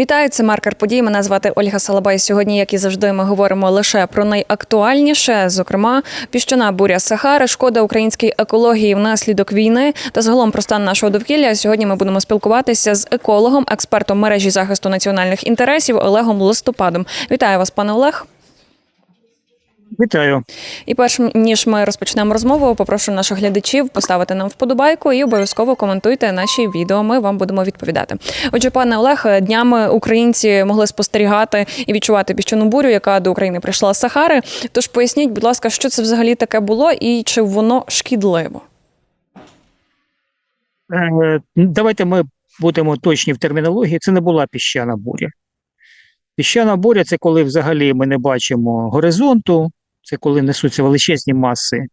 Вітаю, це маркер подій. Мене звати Ольга Салабай. Сьогодні, як і завжди, ми говоримо лише про найактуальніше, зокрема, піщана буря Сахари, шкода українській екології внаслідок війни та загалом про стан нашого довкілля. Сьогодні ми будемо спілкуватися з екологом, експертом мережі захисту національних інтересів Олегом Листопадом. Вітаю вас, пане Олег. Вітаю. І перш ніж ми розпочнемо розмову, попрошу наших глядачів поставити нам вподобайку і обов'язково коментуйте наші відео. Ми вам будемо відповідати. Отже, пане Олег, днями українці могли спостерігати і відчувати піщану бурю, яка до України прийшла з Сахари. Тож поясніть, будь ласка, що це взагалі таке було і чи воно шкідливо? Е, Давайте ми будемо точні в термінології. Це не була піщана буря. Піщана буря це коли взагалі ми не бачимо горизонту, це коли несуться величезні маси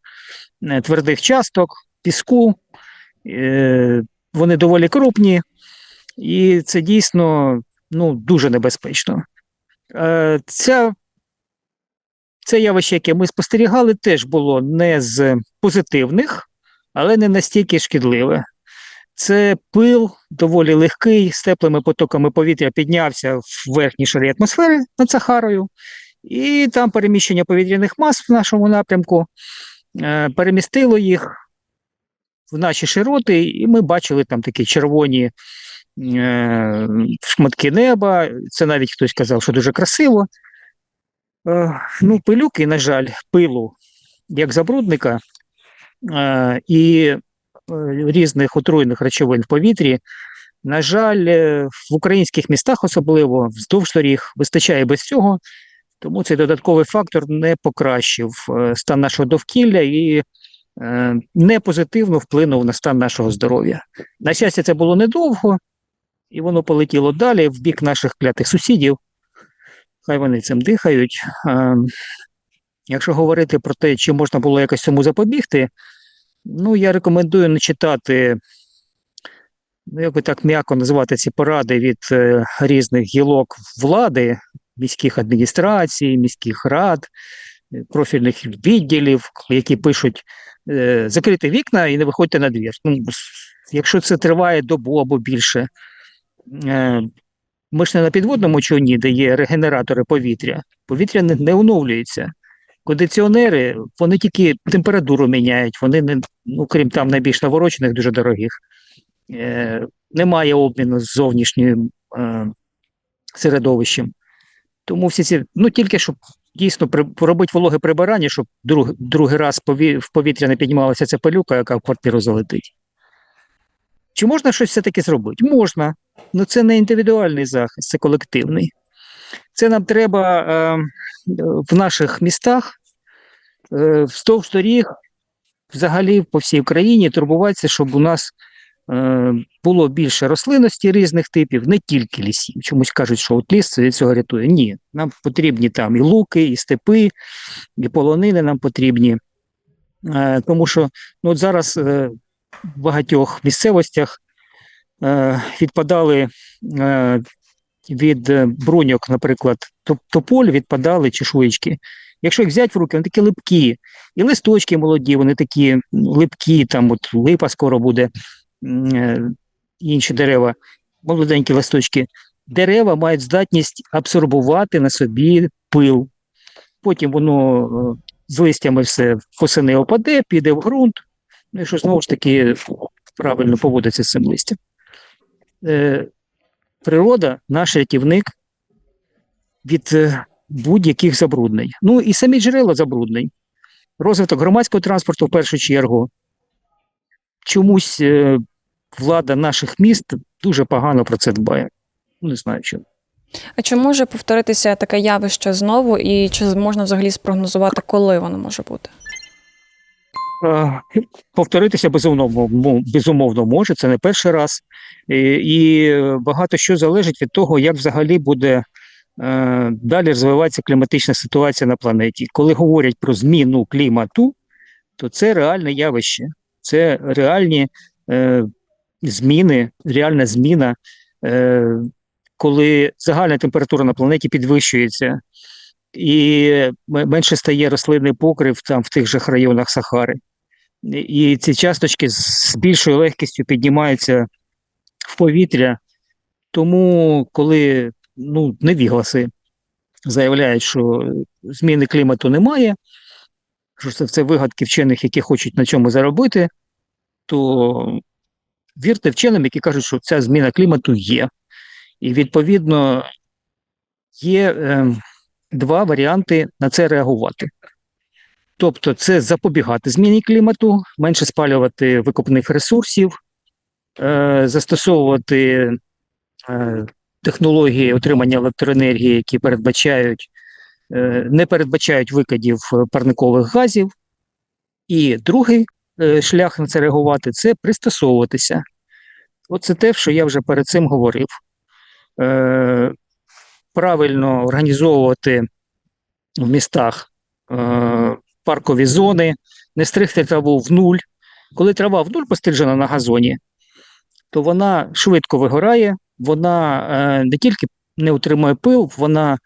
е, твердих часток, піску. Е, Вони доволі крупні, і це дійсно ну, дуже небезпечно. Е, Ця, це явище, яке ми спостерігали, теж було не з позитивних, але не настільки шкідливе. Це пил доволі легкий, з теплими потоками повітря піднявся в верхній шарі атмосфери над Сахарою, і там переміщення повітряних мас в нашому напрямку е, перемістило їх в наші широти, і ми бачили там такі червоні е, шматки неба. Це навіть хтось казав, що дуже красиво. Е, ну, пилюки, на жаль, пилу як забрудника, і різних отруйних речовин в повітрі. На жаль, в українських містах, особливо вздовж доріг, вистачає без цього, тому цей додатковий фактор не покращив е, стан нашого довкілля і е, не позитивно вплинув на стан нашого здоров'я. На щастя, це було недовго, і воно полетіло далі в бік наших клятих сусідів. Хай вони цим дихають. Е, Якщо говорити про те, чи можна було якось цьому запобігти, Ну, я рекомендую не читати, ну, як би так м'яко назвати ці поради від різних гілок влади, міських адміністрацій, міських рад, е, профільних відділів, які пишуть е, закрити вікна і не виходьте на двір. Ну, якщо це триває добу або більше, е, ми ж не на підводному човні, де є регенератори повітря. Повітря не, не оновлюється. Кондиціонери, вони тільки температуру міняють, вони не, ну, крім там найбільш наворочених, дуже дорогих. Е, немає обміну з зовнішнім е, середовищем. Тому всі ці, ну тільки щоб дійсно робити вологе прибирання, щоб друг, другий раз в повітря не піднімалася ця пилюка, яка в квартиру залетить. Чи можна щось все-таки зробити? Можна. Ну це не індивідуальний захист, це колективний. Це нам треба е, в наших містах, е, вздовж доріг, взагалі по всій Україні турбуватися, щоб у нас було більше рослинності різних типів, не тільки лісів. Чомусь кажуть, що от ліс цього рятує. Ні, нам потрібні там і луки, і степи, і полонини нам потрібні. Е, тому що ну, от зараз е, в багатьох місцевостях е, відпадали е, від е, бруньок, наприклад, тополь відпадали чешуєчки. Якщо їх взяти в руки, вони такі липкі. І листочки молоді, вони такі липкі, там от липа скоро буде, е, інші дерева, молоденькі листочки. Дерева мають здатність абсорбувати на собі пил. Потім воно е, з листями все восени опаде, піде в ґрунт, ну і що знову ж таки правильно поводиться з цим листям. Е, природа наш рятівник від е, будь-яких забруднень. Ну і самі джерела забруднень. Розвиток громадського транспорту в першу чергу. Чомусь е, влада наших міст дуже погано про це дбає. Ну, Не знаю чому. А чи може повторитися таке явище знову, і чи можна взагалі спрогнозувати, коли воно може бути? Е, Повторитися безумовно, безумовно може, це не перший раз. І, і багато що залежить від того, як взагалі буде е, далі розвиватися кліматична ситуація на планеті. Коли говорять про зміну клімату, то це реальне явище, це реальні е, зміни, реальна зміна, е, коли загальна температура на планеті підвищується. І менше стає рослинний покрив там в тих же районах Сахари. І ці часточки з більшою легкістю піднімаються в повітря. Тому, коли ну, невігласи заявляють, що зміни клімату немає, що це, це вигадки вчених, які хочуть на цьому заробити, то вірте вченим, які кажуть, що ця зміна клімату є. І відповідно є е, два варіанти на це реагувати. Тобто, це запобігати зміні клімату, менше спалювати викопних ресурсів, е, застосовувати е, технології отримання електроенергії, які передбачають, не передбачають викидів е, парникових газів. І другий е, шлях на це реагувати це пристосовуватися. Оце те, що я вже перед цим говорив. Е, правильно організовувати в містах е, паркові зони, не стригти траву в нуль. Коли трава в нуль пострижена на газоні, то вона швидко вигорає, вона е, не тільки не утримує пил, вона е,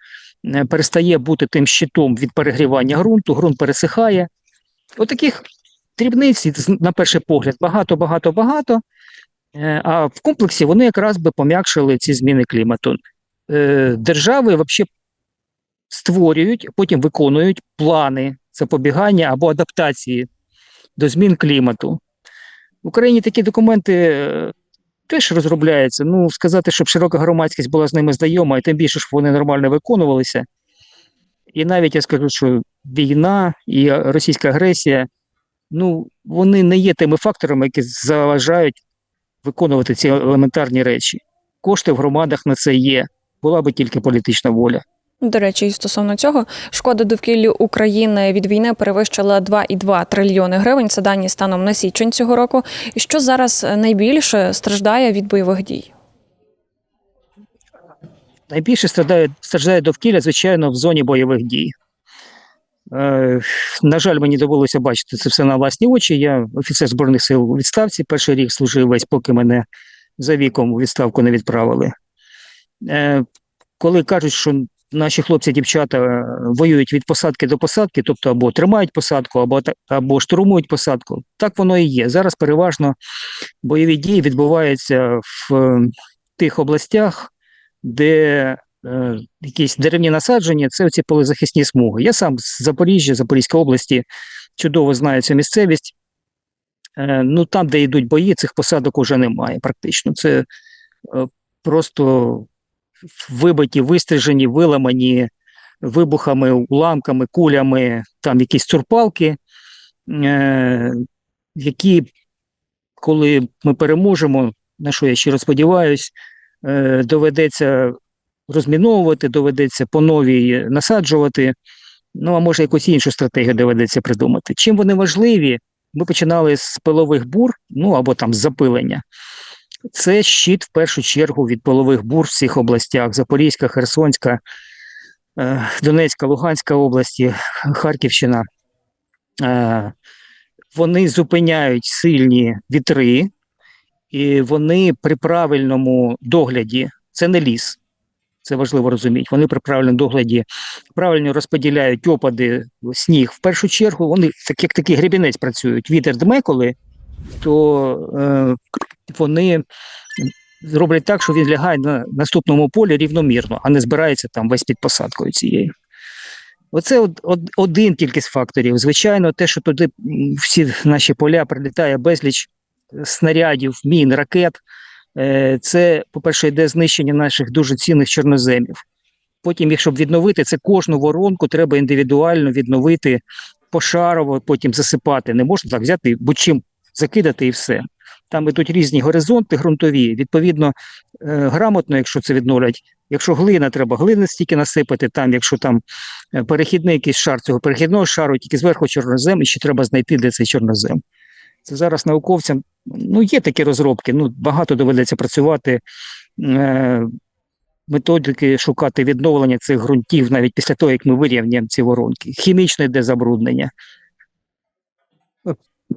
перестає бути тим щитом від перегрівання ґрунту, ґрунт пересихає. Отаких дрібниць, на перший погляд, багато, багато, багато. Е, А в комплексі вони якраз би пом'якшили ці зміни клімату. Е, Держави взагалі створюють, потім виконують плани запобігання або адаптації до змін клімату. В Україні такі документи е, теж розробляється. Ну, сказати, щоб широка громадськість була з ними знайома, і тим більше, щоб вони нормально виконувалися. І навіть я скажу, що війна і російська агресія, ну, вони не є тими факторами, які заважають виконувати ці елементарні речі. Кошти в громадах на це є. Була би тільки політична воля. До речі, і стосовно цього, шкода довкіллю України від війни перевищила 2,2 трильйони гривень. Це дані станом на січень цього року. І що зараз найбільше страждає від бойових дій? Найбільше страждає, страждає довкілля, звичайно, в зоні бойових дій. Е, на жаль, мені довелося бачити це все на власні очі. Я офіцер Збройних сил у відставці. Перший рік служив весь, поки мене за віком у відставку не відправили. Е, коли кажуть, що наші хлопці дівчата е, воюють від посадки до посадки, тобто або тримають посадку, або, або штурмують посадку, так воно і є. Зараз переважно бойові дії відбуваються в е, тих областях, де е, якісь деревні насадження, це ці полезахисні смуги. Я сам з Запоріжжя, Запорізької області, чудово знаю цю місцевість. Е, ну, там, де йдуть бої, цих посадок уже немає практично. Це просто вибиті, вистрижені, виламані вибухами, уламками, кулями, там якісь цурпалки, е, які, коли ми переможемо, на що я щиро сподіваюсь, е, доведеться розміновувати, доведеться по новій насаджувати. Ну, а може, якусь іншу стратегію доведеться придумати. Чим вони важливі? Ми починали з пилових бур, ну або там з запилення. Це щит в першу чергу від пилових бур в всіх областях: Запорізька, Херсонська, е, Донецька, Луганська області, Харківщина. Е, Вони зупиняють сильні вітри, і вони при правильному догляді, це не ліс, це важливо розуміти. Вони при правильному догляді правильно розподіляють опади, сніг. В першу чергу вони так як такий гребінець працюють. Вітер дме, коли, то е, вони зроблять так, що він лягає на наступному полі рівномірно, а не збирається там весь під посадкою цією. Оце од, од, один тільки з факторів. Звичайно, те, що туди всі наші поля прилітає безліч снарядів, мін, ракет. Е, Це, по-перше, йде знищення наших дуже цінних чорноземів. Потім, якщо відновити, це кожну воронку треба індивідуально відновити пошарово, потім засипати. Не можна так взяти будь-чим закидати і все. Там ідуть різні горизонти ґрунтові. Відповідно, е, грамотно, якщо це відновлять. Якщо глина, треба глини стільки насипати. Там, якщо там е, перехідний якийсь шар цього перехідного шару, тільки зверху чорнозем, і ще треба знайти, де цей чорнозем. Це зараз науковцям ну, є такі розробки, ну, багато доведеться працювати, е, методики шукати відновлення цих ґрунтів навіть після того, як ми вирівняємо ці воронки. Хімічне йде забруднення.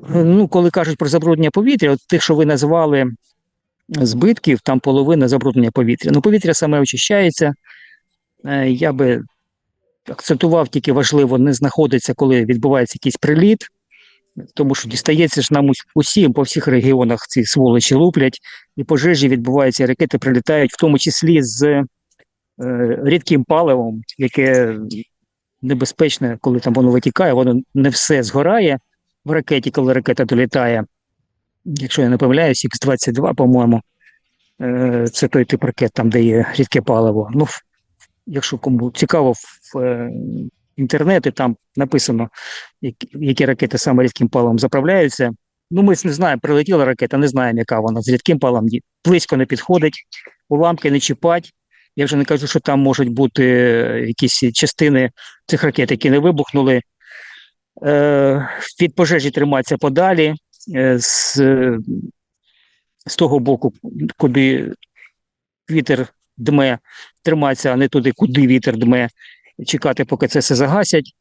Ну, коли кажуть про забруднення повітря, от тих, що ви назвали збитків, там половина забруднення повітря. Ну, повітря саме очищається. Е, Я би акцентував тільки важливо не знаходиться, коли відбувається якийсь приліт, тому що дістається ж нам усім по всіх регіонах ці сволочі луплять, і пожежі відбуваються, і ракети прилітають, в тому числі з е, рідким паливом, яке небезпечне, коли там воно витікає, воно не все згорає в ракеті, коли ракета долітає. Якщо я не помиляюсь, Х-22, по-моєму, е, це той тип ракет, там, де є рідке паливо. Ну, якщо кому цікаво, в е, інтернеті там написано, які, ракети саме рідким паливом заправляються. Ну, ми не знаємо, прилетіла ракета, не знаємо, яка вона з рідким паливом, близько не підходить, уламки не чіпать. Я вже не кажу, що там можуть бути е, якісь частини цих ракет, які не вибухнули. Е, від пожежі триматися подалі, е, з, з того боку, куди вітер дме, триматися, а не туди, куди вітер дме, чекати, поки це все загасять.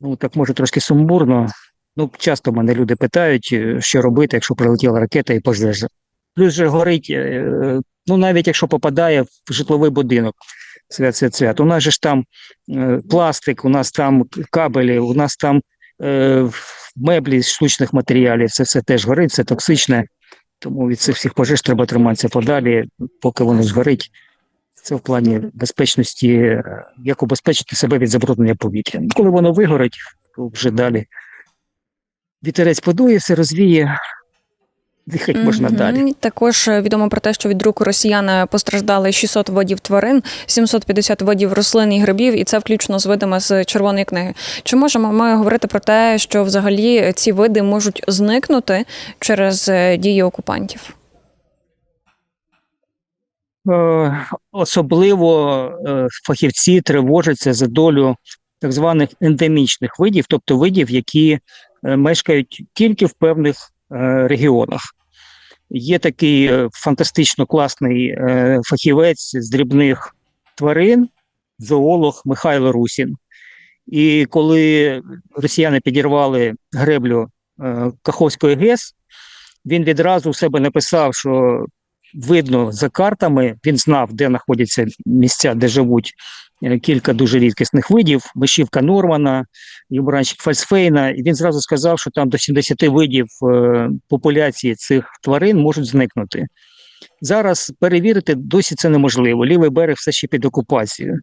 Ну, так може трошки сумбурно. Ну, часто мене люди питають, е, що робити, якщо прилетіла ракета і пожежа. Плюс же горить, ну навіть якщо попадає в житловий будинок, свят, свят, свят. У нас же ж там е, пластик, у нас там кабелі, у нас там е, меблі з штучних матеріалів, це все теж горить, це токсичне. Тому від цих всіх пожеж треба триматися подалі, поки воно згорить. Це в плані безпечності, е, як убезпечити себе від забруднення повітря. Коли воно вигорить, то вже далі вітерець подує, все розвіє, дихати можна Мгм. далі. Також е, відомо про те, що від рук росіян постраждали 600 видів тварин, 750 видів рослин і грибів, і це включно з видами з червоної книги. Чи можемо ми говорити про те, що взагалі ці види можуть зникнути через е, дії окупантів? Е, Особливо фахівці тривожаться за долю так званих ендемічних видів, тобто видів, які мешкають тільки в певних регіонах. Є такий е, фантастично класний е, фахівець з дрібних тварин, зоолог Михайло Русін. І коли росіяни підірвали греблю е, Каховської ГЕС, він відразу у себе написав, що видно за картами, він знав, де знаходяться місця, де живуть е, кілька дуже рідкісних видів: Мишівка Нормана, Юмранчик Фальсфейна. І він зразу сказав, що там до 70 видів е, популяції цих тварин можуть зникнути. Зараз перевірити досі це неможливо. Лівий берег все ще під окупацією.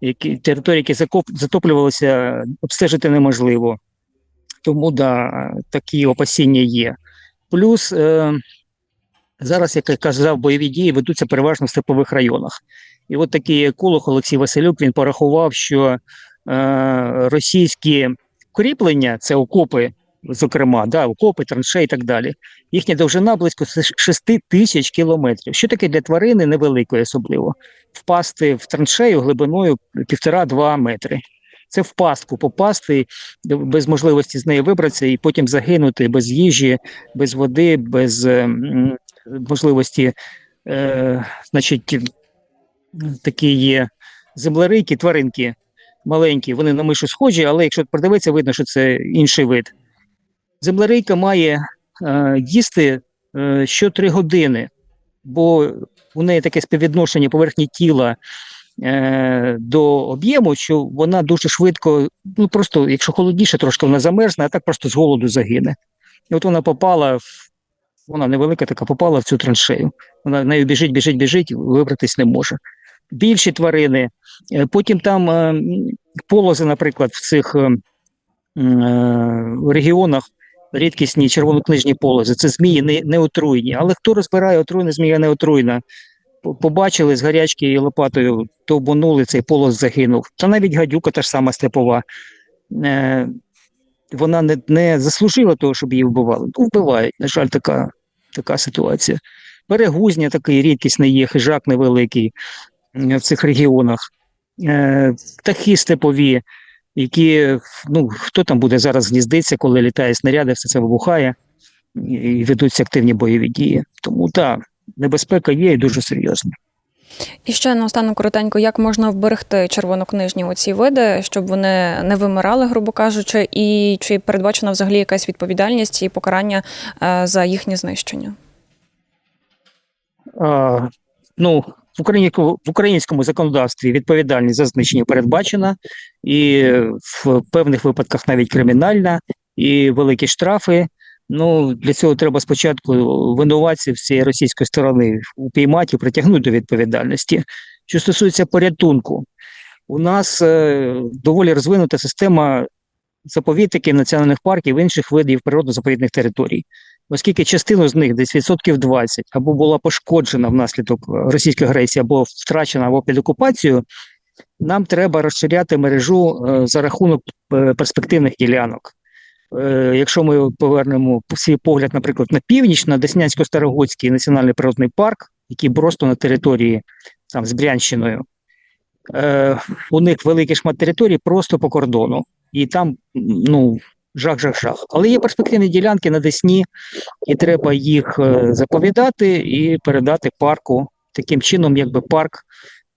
Які території, які закоп, затоплювалися, обстежити неможливо. Тому да, такі опасіння є. Плюс е, зараз, як я казав, бойові дії ведуться переважно в степових районах. І от такий еколог Олексій Василюк він порахував, що е, російські кріплення, це окопи, зокрема, да, окопи, траншеї і так далі, їхня довжина близько 6 тисяч кілометрів. Що таке для тварини невеликої особливо? Впасти в траншею глибиною півтора-два метри. Це в пастку попасти без можливості з неї вибратися і потім загинути без їжі, без води, без можливості, е, значить, такі є землерийки, тваринки маленькі, вони на мишу схожі, але якщо придивитися, видно, що це інший вид. Землерийка має е, їсти е, що три години, бо у неї таке співвідношення поверхні тіла е, до об'єму, що вона дуже швидко, ну просто, якщо холодніше, трошки вона замерзне, а так просто з голоду загине. І от вона попала в вона невелика, така попала в цю траншею. Вона нею біжить, біжить, біжить, вибратись не може. Більші тварини. Е, Потім там е, полози, наприклад, в цих е, регіонах рідкісні червонокнижні полози. Це змії не, не отруйні. Але хто розбирає отруйна змія не отруйна? Побачили з гарячки і лопатою, товбонули, цей полос загинув. Та навіть гадюка та ж сама степова. Вона не, не заслужила того, щоб її вбивали. Ну, вбивають. На жаль, така, така ситуація. Перегузня такий рідкісний є, хижак невеликий в цих регіонах. Е, птахи степові, які, ну, хто там буде зараз гніздитися, коли літає снаряди, все це вибухає і ведуться активні бойові дії. Тому так, небезпека є і дуже серйозна. І ще наостанок коротенько, як можна вберегти червонокнижні оці види, щоб вони не вимирали, грубо кажучи, і чи передбачена взагалі якась відповідальність і покарання е, за їхнє знищення? А, ну, в, Україні, в українському законодавстві відповідальність за знищення передбачена, і в певних випадках навіть кримінальна, і великі штрафи. Ну, для цього треба спочатку винуватців цієї російської сторони упіймати і притягнути до відповідальності. Що стосується порятунку, у нас е, доволі розвинута система заповідників, національних парків, інших видів природно-заповідних територій. Оскільки частину з них, десь відсотків 20, або була пошкоджена внаслідок російської агресії, або втрачена або під окупацією, нам треба розширяти мережу е, за рахунок е, перспективних ділянок. Е, Якщо ми повернемо свій погляд, наприклад, на північ, на Деснянсько-Старогодський національний природний парк, який просто на території там з Брянщиною, е, у них великий шмат території просто по кордону. І там, ну, жах-жах-жах. Але є перспективні ділянки на Десні, і треба їх е, заповідати і передати парку. Таким чином, якби парк,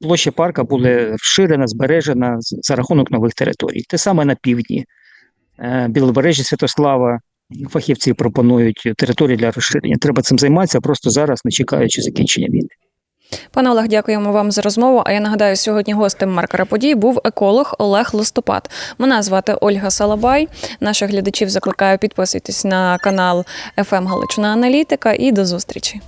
площа парка буде вширена, збережена за рахунок нових територій. Те саме на півдні. Е, Білобережжя Святослава. Фахівці пропонують території для розширення. Треба цим займатися просто зараз, не чекаючи закінчення війни. Пане Олег, дякуємо вам за розмову. А я нагадаю, сьогодні гостем маркера подій був еколог Олег Листопад. Мене звати Ольга Салабай. Наших глядачів закликаю підписуйтесь на канал «ФМ Галичина Аналітика і до зустрічі.